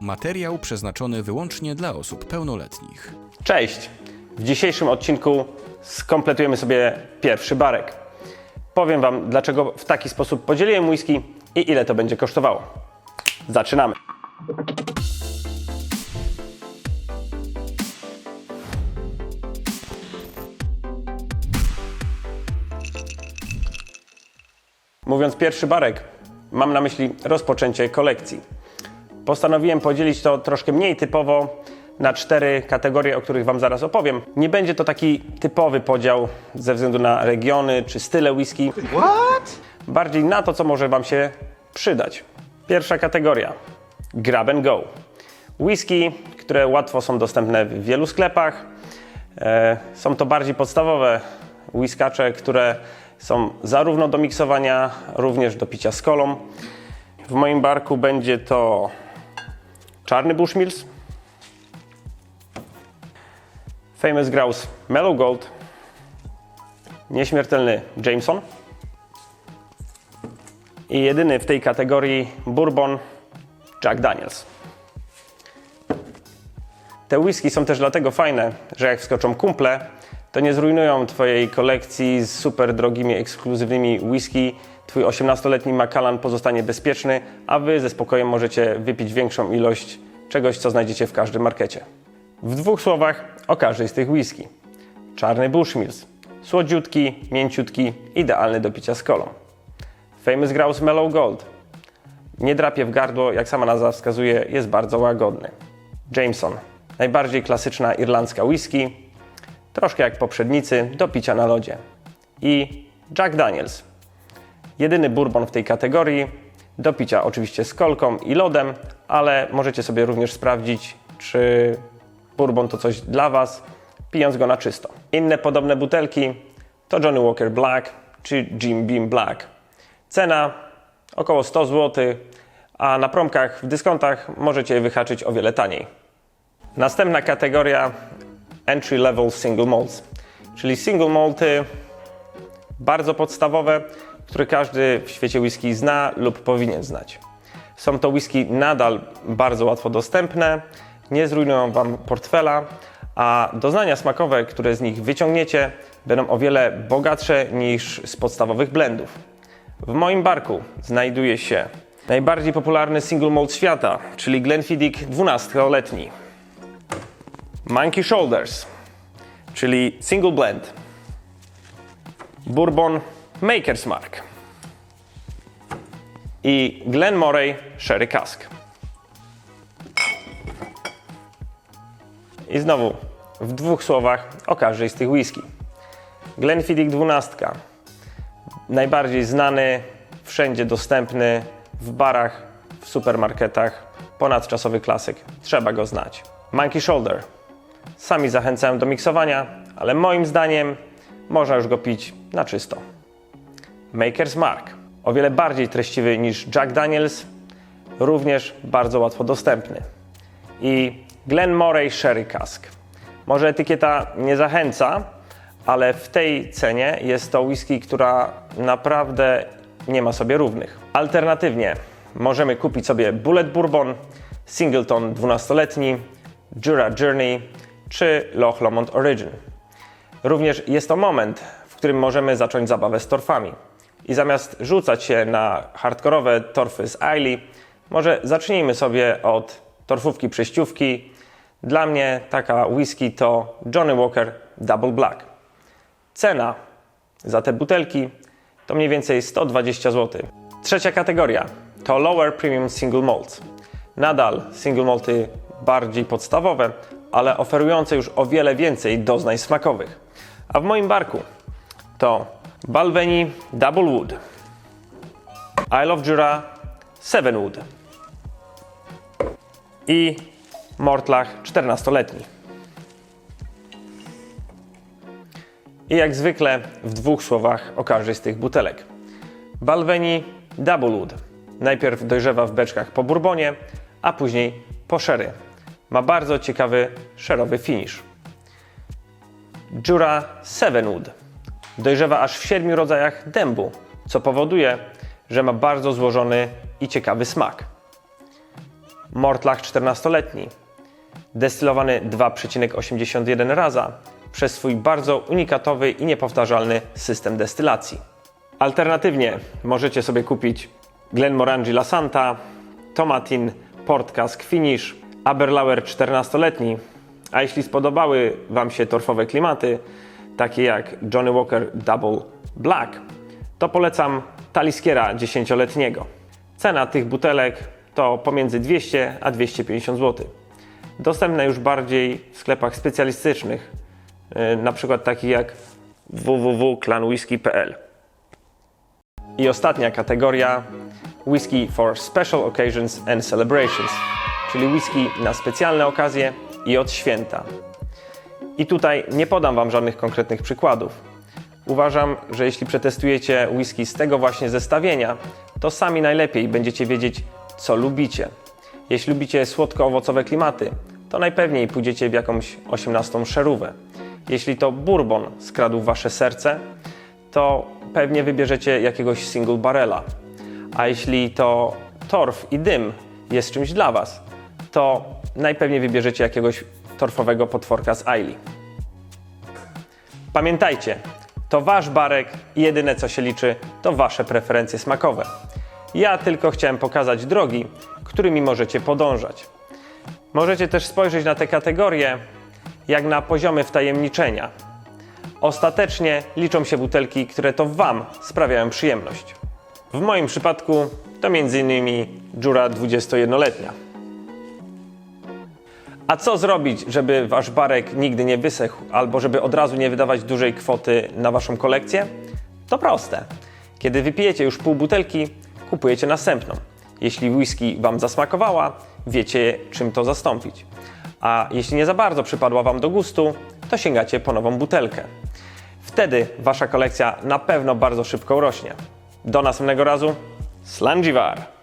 Materiał przeznaczony wyłącznie dla osób pełnoletnich. Cześć! W dzisiejszym odcinku skompletujemy sobie pierwszy barek. Powiem Wam, dlaczego w taki sposób podzieliłem whisky i ile to będzie kosztowało. Zaczynamy! Mówiąc pierwszy barek, mam na myśli rozpoczęcie kolekcji. Postanowiłem podzielić to troszkę mniej typowo na cztery kategorie, o których Wam zaraz opowiem. Nie będzie to taki typowy podział ze względu na regiony czy style whisky. What? Bardziej na to, co może Wam się przydać. Pierwsza kategoria. Grab and go. Whisky, które łatwo są dostępne w wielu sklepach. E, są to bardziej podstawowe whiskacze, które są zarówno do miksowania, również do picia z kolą. W moim barku będzie to czarny Bushmills, Famous Grouse Mellow Gold, nieśmiertelny Jameson. I jedyny w tej kategorii Bourbon Jack Daniels. Te whisky są też dlatego fajne, że jak wskoczą kumple, to nie zrujnują Twojej kolekcji z super drogimi, ekskluzywnymi whisky. Twój 18-letni Macallan pozostanie bezpieczny, a Wy ze spokojem możecie wypić większą ilość czegoś, co znajdziecie w każdym markecie. W dwóch słowach o każdej z tych whisky. Czarny Bushmills. Słodziutki, mięciutki, idealny do picia z kolą. Famous Grouse Mellow Gold. Nie drapie w gardło, jak sama nazwa wskazuje, jest bardzo łagodny. Jameson. Najbardziej klasyczna irlandzka whisky, troszkę jak poprzednicy, do picia na lodzie. I Jack Daniels. Jedyny bourbon w tej kategorii, do picia oczywiście z kolką i lodem, ale możecie sobie również sprawdzić, czy bourbon to coś dla Was, pijąc go na czysto. Inne podobne butelki to Johnny Walker Black czy Jim Beam Black. Cena około 100 zł, a na promkach w dyskontach możecie je wyhaczyć o wiele taniej. Następna kategoria entry level single malts, czyli single malty bardzo podstawowe, które każdy w świecie whisky zna lub powinien znać. Są to whisky nadal bardzo łatwo dostępne, nie zrujnują Wam portfela, a doznania smakowe, które z nich wyciągniecie, będą o wiele bogatsze niż z podstawowych blendów. W moim barku znajduje się najbardziej popularny single malt świata, czyli Glenfiddich 12-letni. Monkey Shoulders, czyli single blend. Bourbon Maker's Mark. I Glenmoray Sherry Cask. I znowu w dwóch słowach o każdej z tych whisky. Glenfiddich 12. Najbardziej znany, wszędzie dostępny, w barach, w supermarketach, ponadczasowy klasyk. Trzeba go znać. Monkey Shoulder. Sami zachęcałem do miksowania, ale moim zdaniem można już go pić na czysto. Maker's Mark. O wiele bardziej treściwy niż Jack Daniels, również bardzo łatwo dostępny. I Glenmoray Sherry Cask. Może etykieta nie zachęca, ale w tej cenie jest to whisky, która naprawdę nie ma sobie równych. Alternatywnie możemy kupić sobie Bullet Bourbon, Singleton 12-letni, Jura Journey czy Loch Lomond Origin. Również jest to moment, w którym możemy zacząć zabawę z torfami. I zamiast rzucać się na hardkorowe torfy z Ailey, może zacznijmy sobie od torfówki prześciówki. Dla mnie taka whisky to Johnny Walker Double Black. Cena za te butelki to mniej więcej 120 zł. Trzecia kategoria to Lower Premium Single Malt. Nadal single malty bardziej podstawowe, ale oferujące już o wiele więcej doznań smakowych. A w moim barku to Balvenie Double Wood, Isle of Jura Seven Wood i Mortlach 14-letni. I jak zwykle w dwóch słowach o każdej z tych butelek. Balvenie Double Wood. Najpierw dojrzewa w beczkach po bourbonie, a później po sherry. Ma bardzo ciekawy szerowy finish. Jura Sevenwood. Dojrzewa aż w siedmiu rodzajach dębu, co powoduje, że ma bardzo złożony i ciekawy smak. Mortlach 14-letni, destylowany 2,81 raza przez swój bardzo unikatowy i niepowtarzalny system destylacji. Alternatywnie możecie sobie kupić Glenmorangie La Santa, Tomatin Port Cask Finish, Aberlour 14-letni, a jeśli spodobały Wam się torfowe klimaty, takie jak Johnny Walker Double Black, to polecam Taliskiera 10-letniego. Cena tych butelek to pomiędzy 200 a 250 zł. Dostępne już bardziej w sklepach specjalistycznych, yy, na przykład takich jak www.clanwhisky.pl. I ostatnia kategoria whisky for special occasions and celebrations, czyli whisky na specjalne okazje i od święta. I tutaj nie podam Wam żadnych konkretnych przykładów. Uważam, że jeśli przetestujecie whisky z tego właśnie zestawienia, to sami najlepiej będziecie wiedzieć, co lubicie. Jeśli lubicie słodko-owocowe klimaty, to najpewniej pójdziecie w jakąś 18 szerówę. Jeśli to bourbon skradł Wasze serce, to pewnie wybierzecie jakiegoś single barrela. A jeśli to torf i dym jest czymś dla Was, to najpewniej wybierzecie jakiegoś torfowego potworka z Aili. Pamiętajcie, to Wasz barek i jedyne co się liczy to Wasze preferencje smakowe. Ja tylko chciałem pokazać drogi, którymi możecie podążać. Możecie też spojrzeć na te kategorie jak na poziomy wtajemniczenia. Ostatecznie liczą się butelki, które to Wam sprawiają przyjemność. W moim przypadku to m.in. dziura 21-letnia. A co zrobić, żeby Wasz barek nigdy nie wysechł, albo żeby od razu nie wydawać dużej kwoty na Waszą kolekcję? To proste. Kiedy wypijecie już pół butelki, kupujecie następną. Jeśli whisky Wam zasmakowała, wiecie czym to zastąpić. A jeśli nie za bardzo przypadła Wam do gustu, to sięgacie po nową butelkę. Wtedy Wasza kolekcja na pewno bardzo szybko urośnie. Do następnego razu, Slanjivar!